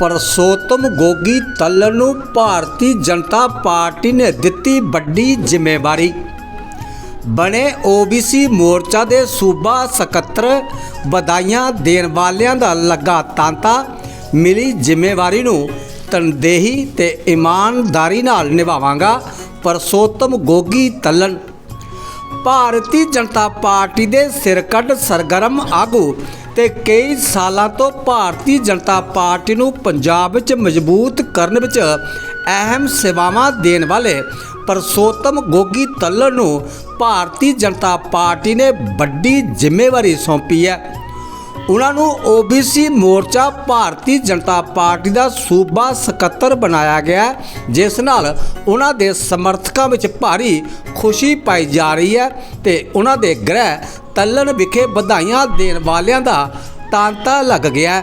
ਪਰਸੋਤਮ ਗੋਗੀ ਤੱਲਣ ਨੂੰ ਭਾਰਤੀ ਜਨਤਾ ਪਾਰਟੀ ਨੇ ਦਿੱਤੀ ਵੱਡੀ ਜ਼ਿੰਮੇਵਾਰੀ। ਬਣੇ ਓਬੀਸੀ ਮੋਰਚਾ ਦੇ ਸੂਬਾ ਸਕੱਤਰ ਵਧਾਈਆਂ ਦੇਣ ਵਾਲਿਆਂ ਦਾ ਲੱਗਾ ਤਾਂਤਾ, ਮਿਲੀ ਜ਼ਿੰਮੇਵਾਰੀ ਨੂੰ ਤਨਦੇਹੀ ਤੇ ਇਮਾਨਦਾਰੀ ਨਾਲ ਨਿਭਾਵਾਂਗਾ ਪਰਸੋਤਮ ਗੋਗੀ ਤੱਲਣ। ਭਾਰਤੀ ਜਨਤਾ ਪਾਰਟੀ ਦੇ ਸਿਰਕੱਢ ਸਰਗਰਮ ਆਗੂ ਤੇ ਕਈ ਸਾਲਾਂ ਤੋਂ ਭਾਰਤੀ ਜਨਤਾ ਪਾਰਟੀ ਨੂੰ ਪੰਜਾਬ ਵਿੱਚ ਮਜ਼ਬੂਤ ਕਰਨ ਵਿੱਚ ਅਹਿਮ ਸੇਵਾਵਾਂ ਦੇਣ ਵਾਲੇ ਪਰਸੋਤਮ ਗੋਗੀ ਤੱਲਣ ਨੂੰ ਭਾਰਤੀ ਜਨਤਾ ਪਾਰਟੀ ਨੇ ਵੱਡੀ ਜ਼ਿੰਮੇਵਾਰੀ ਸੌਂਪੀ ਹੈ। ਉਹਨਾਂ ਨੂੰ ਓਬੀਸੀ ਮੋਰਚਾ ਭਾਰਤੀ ਜਨਤਾ ਪਾਰਟੀ ਦਾ ਸੂਬਾ ਸਕੱਤਰ ਬਣਾਇਆ ਗਿਆ ਜਿਸ ਨਾਲ ਉਹਨਾਂ ਦੇ ਸਮਰਥਕਾਂ ਵਿੱਚ ਭਾਰੀ ਖੁਸ਼ੀ ਪਾਈ ਜਾ ਰਹੀ ਹੈ ਤੇ ਉਹਨਾਂ ਦੇ ਗ੍ਰਹਿ ਤੱਲਣ ਵਿਖੇ ਵਧਾਈਆਂ ਦੇਣ ਵਾਲਿਆਂ ਦਾ ਤਾਂਤਾ ਲੱਗ ਗਿਆ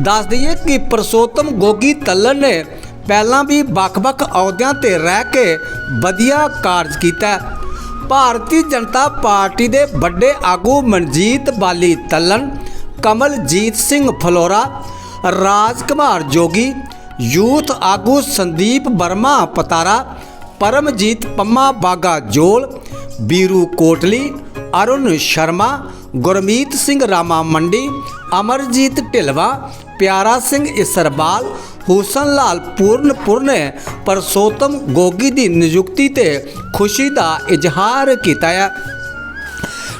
ਦੱਸ ਦਈਏ ਕਿ ਪ੍ਰਸੋਤਮ ਗੋਗੀ ਤੱਲਣ ਨੇ ਪਹਿਲਾਂ ਵੀ ਵੱਖ-ਵੱਖ ਅਹੁਦਿਆਂ ਤੇ ਰਹਿ ਕੇ ਵਧੀਆ ਕਾਰਜ ਕੀਤਾ ਭਾਰਤੀ ਜਨਤਾ ਪਾਰਟੀ ਦੇ ਵੱਡੇ ਆਗੂ ਮਨਜੀਤ ਬਾਲੀ ਤੱਲਣ, ਕਮਲਜੀਤ ਸਿੰਘ ਫਲੋਰਾ ਰਾਜ ਕੁਮਾਰ ਜੋਗੀ, ਯੂਥ ਆਗੂ ਸੰਦੀਪ ਵਰਮਾ ਪਤਾਰਾ, ਪਰਮਜੀਤ ਪੰਮਾ ਬਾਗਾ ਜੋਲ, ਬੀਰੂ ਕੋਟਲੀ, ਅਰੁਣ ਸ਼ਰਮਾ, ਗੁਰਮੀਤ ਸਿੰਘ ਰਾਮਾ ਮੰਡੀ, ਅਮਰਜੀਤ ਢਿਲਵਾ, ਪਿਆਰਾ ਸਿੰਘ ਇਸਰਬਾਲ ਹੁਸਨ ਲਾਲ ਪੂਰਨਪੁਰ ਨੇ ਪਰਸੋਤਮ ਗੋਗੀ ਦੀ ਨਿਯੁਕਤੀ ਤੇ ਖੁਸ਼ੀ ਦਾ ਇਜ਼ਹਾਰ ਕੀਤਾ ਹੈ।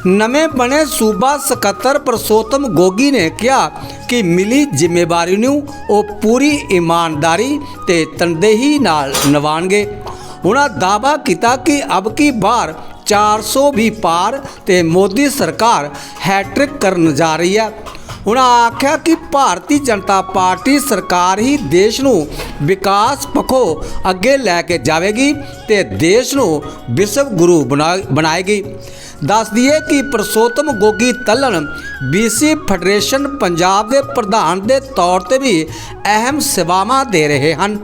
ਨਵੇਂ ਬਣੇ ਸੂਬਾ ਸਕੱਤਰ ਪਰਸੋਤਮ ਗੋਗੀ ਨੇ ਕਿਹਾ ਕਿ ਮਿਲੀ ਜ਼ਿੰਮੇਵਾਰੀ ਨੂੰ ਉਹ ਪੂਰੀ ਇਮਾਨਦਾਰੀ ਤੇ ਤਨਦੇਹੀ ਨਾਲ ਨਿਭਾਉਣਗੇ। ਉਹਨਾਂ ਦਾਅਵਾ ਕੀਤਾ ਕਿ ਅਬ ਕੀ ਬਾਰ 400 ਵੀ ਪਾਰ ਤੇ ਮੋਦੀ ਸਰਕਾਰ ਹੈਟ੍ਰਿਕ ਕਰਨ ਜਾ ਰਹੀ ਹੈ। ਉਹਨਾਂ ਆਖਿਆ ਕਿ ਭਾਰਤੀ ਜਨਤਾ ਪਾਰਟੀ ਸਰਕਾਰ ਹੀ ਦੇਸ਼ ਨੂੰ ਵਿਕਾਸ ਪੱਖੋਂ ਅੱਗੇ ਲੈ ਕੇ ਜਾਵੇਗੀ ਤੇ ਦੇਸ਼ ਨੂੰ ਵਿਸ਼ਵ ਗੁਰੂ ਬਣਾ- ਬਣਾਏਗੀ। ਦੱਸ ਦਈਏ ਕਿ ਪ੍ਰਸੋਤਮ ਗੋਗੀ ਤੱਲਣ BC ਫੈਡਰੇਸ਼ਨ ਪੰਜਾਬ ਦੇ ਪ੍ਰਧਾਨ ਦੇ ਤੌਰ ਤੇ ਵੀ ਅਹਿਮ ਸੇਵਾਵਾਂ ਦੇ ਰਹੇ ਹਨ।